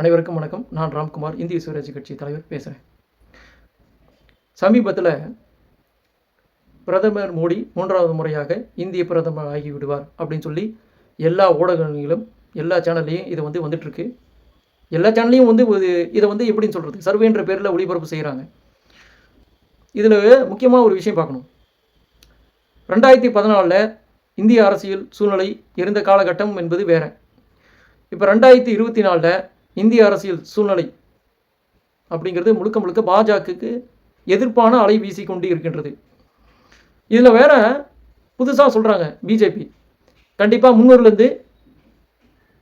அனைவருக்கும் வணக்கம். நான் ராம்குமார் இந்திய சுவராஜ் கட்சி தலைவர் பேசுகிறேன் சமீபத்தில் பிரதமர் மோடி மூன்றாவது முறையாக இந்திய பிரதமர் ஆகி விடுவார் அப்படின்னு சொல்லி எல்லா ஊடகங்களிலும் எல்லா சேனல்லையும் இது வந்து வந்துட்டுருக்கு. எல்லா சேனல்லையும் வந்து இதை வந்து எப்படின்னு சொல்கிறது சர்வேன்ற பேரில் ஒளிபரப்பு செய்கிறாங்க இதில் முக்கியமாக ஒரு விஷயம் பார்க்கணும். ரெண்டாயிரத்தி பதினாலில் இந்திய அரசியல் சூழ்நிலை இருந்த காலகட்டம் என்பது வேற. இப்போ ரெண்டாயிரத்தி இருபத்தி நாலில் இந்திய அரசியல் சூழ்நிலை அப்படிங்கிறது முழுக்க முழுக்க பாஜகவுக்கு எதிர்ப்பான அலை வீசி கொண்டு இருக்கின்றது. இதில் வேற புதுசாக சொல்கிறாங்க பிஜேபி. கண்டிப்பாக முந்நூறுலேருந்து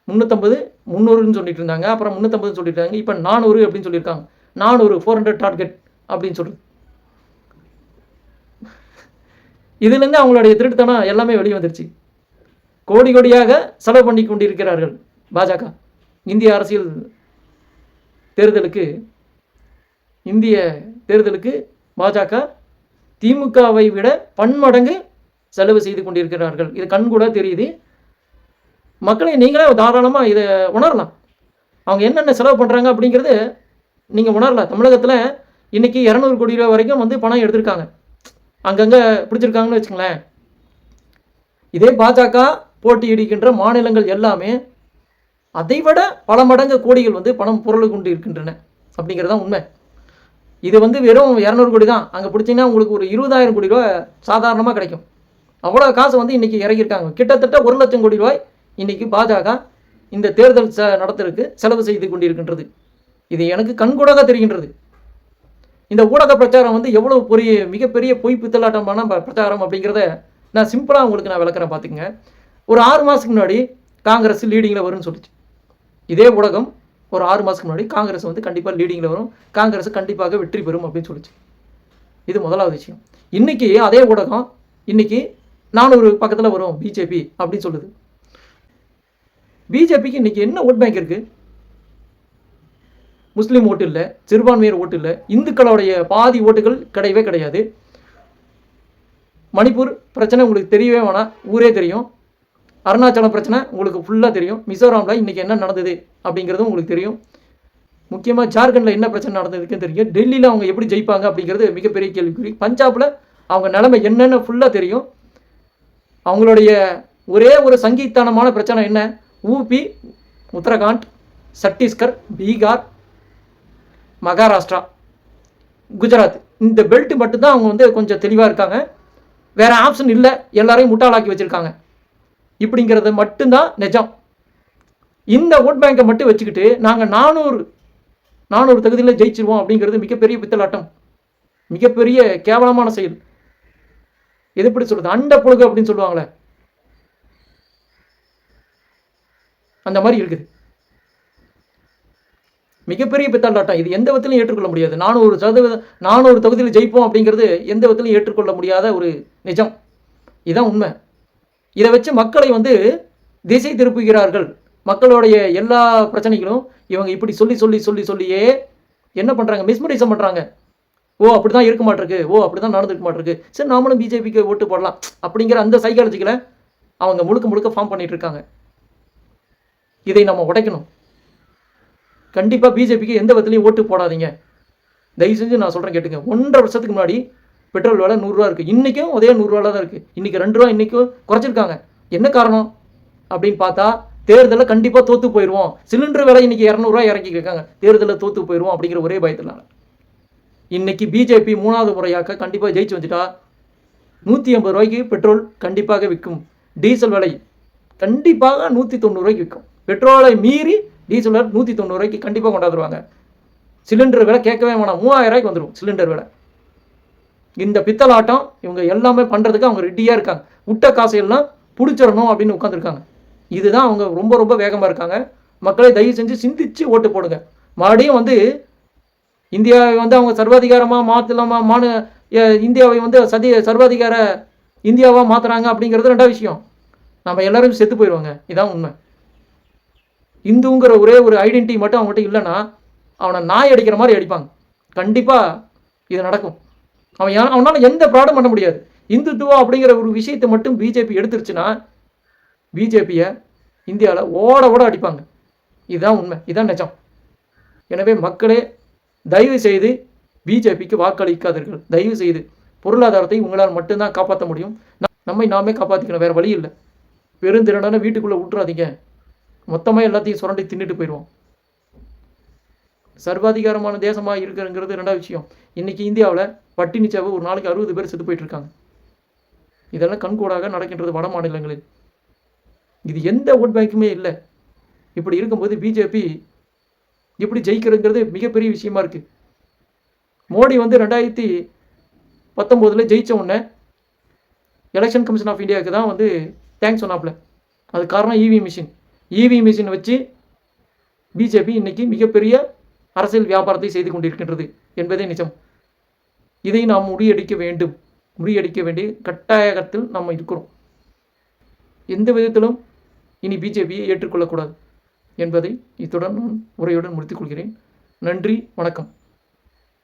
முந்நூற்றம்பது முந்நூறுன்னு சொல்லிட்டு இருந்தாங்க. அப்புறம் முந்நூற்றம்பதுன்னு சொல்லிட்டு இருக்காங்க இப்போ நானூறு அப்படின்னு சொல்லியிருக்காங்க. நானூறு ஃபோர் ஹண்ட்ரட் டார்கெட் அப்படின்னு சொல்கிறது இதுலேருந்து அவங்களுடைய திருட்டுத்தனம் எல்லாமே வெளியே வந்துருச்சு. கோடி கோடியாக செலவு பண்ணி கொண்டிருக்கிறார்கள் பாஜக. இந்திய அரசியல் தேர்தலுக்கு இந்திய தேர்தலுக்கு பாஜக திமுகவை விட பன்மடங்கு செலவு செய்து கொண்டிருக்கிறார்கள். இது கண் கூட தெரியுது. மக்களை நீங்களே தாராளமாக இதை உணரலாம். அவங்க என்னென்ன செலவு பண்ணுறாங்க அப்படிங்கிறது நீங்கள் உணரலாம். தமிழகத்தில் இன்றைக்கி இரநூறு கோடி ரூபா வரைக்கும் வந்து பணம் எடுத்திருக்காங்க. அங்கங்கே பிடிச்சிருக்காங்கன்னு வச்சுங்களேன் இதே பாஜக போட்டியிடுகின்ற மாநிலங்கள் எல்லாமே அதைவிட பல மடங்கு கோடிகள் வந்து பணம் பொருள் கொண்டு இருக்கின்றன. அப்படிங்கிறது தான் உண்மை. இது வந்து வெறும் இரநூறு கோடி தான். அங்கே பிடிச்சிங்கன்னா உங்களுக்கு ஒரு இருபதாயிரம் கோடி ரூபாய் சாதாரணமாக கிடைக்கும். அவ்வளோ காசு வந்து இன்றைக்கி இறக்கியிருக்காங்க. கிட்டத்தட்ட ஒரு லட்சம் கோடி ரூபாய் இன்றைக்கி பாஜக இந்த தேர்தல் ச நடத்துறதுக்கு செலவு செய்து கொண்டிருக்கின்றது. இது எனக்கு கண்கூடாக தெரிகின்றது. இந்த ஊடக பிரச்சாரம் வந்து எவ்வளோ பெரிய மிகப்பெரிய பொய் பித்தலாட்டமான பிரச்சாரம் அப்படிங்கிறத நான் சிம்பிளாக உங்களுக்கு நான் விளக்குறேன் பார்த்துக்கங்க. ஒரு ஆறு மாதத்துக்கு முன்னாடி காங்கிரஸ் லீடிங்கில் வரும்னு சொல்லிச்சு. இதே ஊடகம் ஒரு ஆறு மாதத்துக்கு முன்னாடி காங்கிரஸ் வந்து கண்டிப்பாக லீடிங்கில் வரும். காங்கிரஸ் கண்டிப்பாக வெற்றி பெறும் அப்படின்னு சொல்லிச்சு. இது முதலாவது விஷயம். இன்றைக்கி அதே ஊடகம் இன்றைக்கி நானூறு பக்கத்தில் வரும் பிஜேபி அப்படின்னு சொல்லுது. பிஜேபிக்கு இன்றைக்கி என்ன ஓட் பேங்க் இருக்குது முஸ்லீம் ஓட்டு இல்லை சிறுபான்மையர் ஓட்டு இல்லை இந்துக்களுடைய பாதி ஓட்டுகள் கிடையவே கிடையாது. மணிப்பூர் பிரச்சனை உங்களுக்கு தெரியவே வேணாம் ஊரே தெரியும். அருணாச்சலம் பிரச்சனை உங்களுக்கு ஃபுல்லாக தெரியும். மிசோராமில் இன்றைக்கி என்ன நடந்தது அப்படிங்கிறதும் உங்களுக்கு தெரியும். முக்கியமாக ஜார்க்கண்டில் என்ன பிரச்சனை நடந்ததுக்குன்னு தெரியும். டெல்லியில் அவங்க எப்படி ஜெயிப்பாங்க அப்படிங்கிறது மிகப்பெரிய கேள்விக்குறி. பஞ்சாபில் அவங்க நிலைமை என்னென்னு ஃபுல்லாக தெரியும். அவங்களுடைய ஒரே ஒரு சங்கீத்தானமான பிரச்சனை என்ன? ஊபி உத்தரகாண்ட் சத்தீஸ்கர் பீகார் மகாராஷ்டிரா குஜராத். இந்த பெல்ட் மட்டும்தான் அவங்க வந்து கொஞ்சம் தெளிவாக இருக்காங்க. வேறு ஆப்ஷன் இல்லை. எல்லாரையும் முட்டாளாக்கி வச்சுருக்காங்க. இப்படிங்கிறது மட்டும்தான் நிஜம். இந்த ஓட் பேங்கை மட்டும் வச்சுக்கிட்டு நாங்கள் நானூறு நானூறு தகுதியில் ஜெயிச்சிருவோம் அப்படிங்கிறது மிகப்பெரிய பித்தலாட்டம் மிகப்பெரிய கேவலமான செயல். எது எப்படி சொல்கிறது அண்ட புழுகு அப்படின்னு சொல்லுவாங்களே. அந்த மாதிரி இருக்குது. மிகப்பெரிய பித்தாண்டாட்டம் இது எந்த விதத்திலையும் ஏற்றுக்கொள்ள முடியாது. நானூறு சதவீதம் நானூறு தொகுதியில் ஜெயிப்போம் அப்படிங்கிறது எந்த விதத்திலையும் ஏற்றுக்கொள்ள முடியாத ஒரு நிஜம். இதுதான் உண்மை. இதை வச்சு மக்களை வந்து திசை திருப்புகிறார்கள். மக்களுடைய எல்லா பிரச்சனைகளும் இவங்க இப்படி சொல்லி சொல்லி சொல்லி சொல்லியே என்ன பண்ணுறாங்க மிஸ்மரிசம் பண்ணுறாங்க ஓ அப்படி தான் இருக்க மாட்டிருக்கு. ஓ அப்படி தான் நடந்துருக்க மாட்டிருக்கு. சரி நாமளும் பிஜேபிக்கு ஓட்டு போடலாம். அப்படிங்கிற அந்த சைக்காலஜிக்கலை அவங்க முழுக்க முழுக்க ஃபார்ம் பண்ணிட்டு இருக்காங்க. இதை நம்ம உடைக்கணும். கண்டிப்பாக பிஜேபிக்கு எந்த விதத்துலையும் ஓட்டு போடாதீங்க. தயவு செஞ்சு நான் சொல்கிறேன் கேட்டுங்க. ஒன்றரை வருஷத்துக்கு முன்னாடி பெட்ரோல் விலை நூறுரூவா இருக்குது இன்றைக்கும் அதே நூறுரூவால தான் இருக்குது இன்றைக்கி ரெண்டு ரூபா இன்றைக்கும் குறைச்சிருக்காங்க. என்ன காரணம்? அப்படின்னு பார்த்தா தேர்தலில் கண்டிப்பாக தோற்று போயிடுவோம் சிலிண்டர் விலை இன்றைக்கி இரநூறுவா இறக்கி இருக்காங்க. தேர்தலில் தோற்று போயிடுவோம் அப்படிங்கிற ஒரே பயத்தினால. இன்றைக்கி பிஜேபி மூணாவது முறையாக கண்டிப்பாக ஜெயிச்சு வந்துட்டா நூற்றி ஐம்பது ரூபாய்க்கு பெட்ரோல் கண்டிப்பாக விற்கும். டீசல் விலை கண்டிப்பாக நூற்றி தொண்ணூறுரூவாய்க்கு விற்கும். பெட்ரோலை மீறி டீசல் விலை நூற்றி தொண்ணூறுரூவாய்க்கு கண்டிப்பாக கொண்டாந்துருவாங்க. சிலிண்டர் விலை கேட்கவே வேணாம். மூவாயிரம் ரூபாய்க்கு வந்துடும் சிலிண்டர் விலை. இந்த பித்தலாட்டம் இவங்க எல்லாமே பண்ணுறதுக்கு அவங்க ரெடியாக இருக்காங்க. விட்ட காசையெல்லாம் பிடிச்சிடணும் அப்படின்னு உட்காந்துருக்காங்க இதுதான் அவங்க ரொம்ப ரொம்ப வேகமாக இருக்காங்க. மக்களை தயவு செஞ்சு சிந்திச்சு ஓட்டு போடுங்க. மறுபடியும் வந்து இந்தியாவை வந்து அவங்க சர்வாதிகாரமாக மாற்றலாமா மாநில இந்தியாவை வந்து சதி சர்வாதிகார இந்தியாவாக மாற்றுறாங்க அப்படிங்கிறது ரெண்டாவது விஷயம். நம்ம எல்லாரும் செத்து போயிடுவாங்க இதான் உண்மை. இந்துங்கிற ஒரே ஒரு ஐடென்டிட்டி மட்டும் அவங்ககிட்ட இல்லைன்னா அவனை நாய் அடிக்கிற மாதிரி அடிப்பாங்க. கண்டிப்பாக இது நடக்கும். அவன் அவனால் எந்த ப்ராடும் பண்ண முடியாது. இந்துத்துவா அப்படிங்கிற ஒரு விஷயத்தை மட்டும் பிஜேபி எடுத்துருச்சுன்னா பிஜேபியை இந்தியாவில் ஓட ஓட அடிப்பாங்க. இதுதான் உண்மை. இதுதான் நிஜம். எனவே மக்களே தயவு செய்து பிஜேபிக்கு வாக்களிக்காதீர்கள். தயவு செய்து. பொருளாதாரத்தை உங்களால் மட்டும்தான் காப்பாற்ற முடியும். நம்மை நாமே காப்பாற்றிக்கணும் வேறு வழி இல்லை. பெருந்திரண்டான வீட்டுக்குள்ளே விட்டுறாதீங்க மொத்தமாக எல்லாத்தையும் சுரண்டி தின்னுட்டு போயிடுவோம். சர்வாதிகாரமான தேசமாக இருக்கிறங்கிறது ரெண்டாவது விஷயம். இன்றைக்கி இந்தியாவில் பட்டினி சேவை ஒரு நாளைக்கு அறுபது பேர் செத்து போயிட்டுருக்காங்க. இதெல்லாம் கண்கூடாக நடக்கின்றது வட மாநிலங்களில். இது எந்த ஓட் பேங்க்குமே இல்லை. இப்படி இருக்கும்போது பிஜேபி இப்படி ஜெயிக்கிறதுங்கிறது மிகப்பெரிய விஷயமா இருக்குது மோடி வந்து ரெண்டாயிரத்தி பத்தொம்போதில் ஜெயித்த உடனே எலெக்ஷன் கமிஷன் ஆஃப் இந்தியாவுக்கு தான் வந்து தேங்க்ஸ் சொன்னாப்புல. அது காரணம் இவி மிஷின் இவி மிஷின் வச்சு பிஜேபி இன்றைக்கி மிகப்பெரிய அரசியல் வியாபாரத்தை செய்து கொண்டிருக்கின்றது என்பதே நிஜம். இதை நாம் முறியடிக்க வேண்டும். முறியடிக்க வேண்டிய கட்டாயத்தில் நாம் இருக்கிறோம். எந்த விதத்திலும் இனி பிஜேபியை ஏற்றுக்கொள்ளக்கூடாது என்பதை இத்துடன் நான் உரையுடன் முடித்துக் கொள்கிறேன். நன்றி வணக்கம்.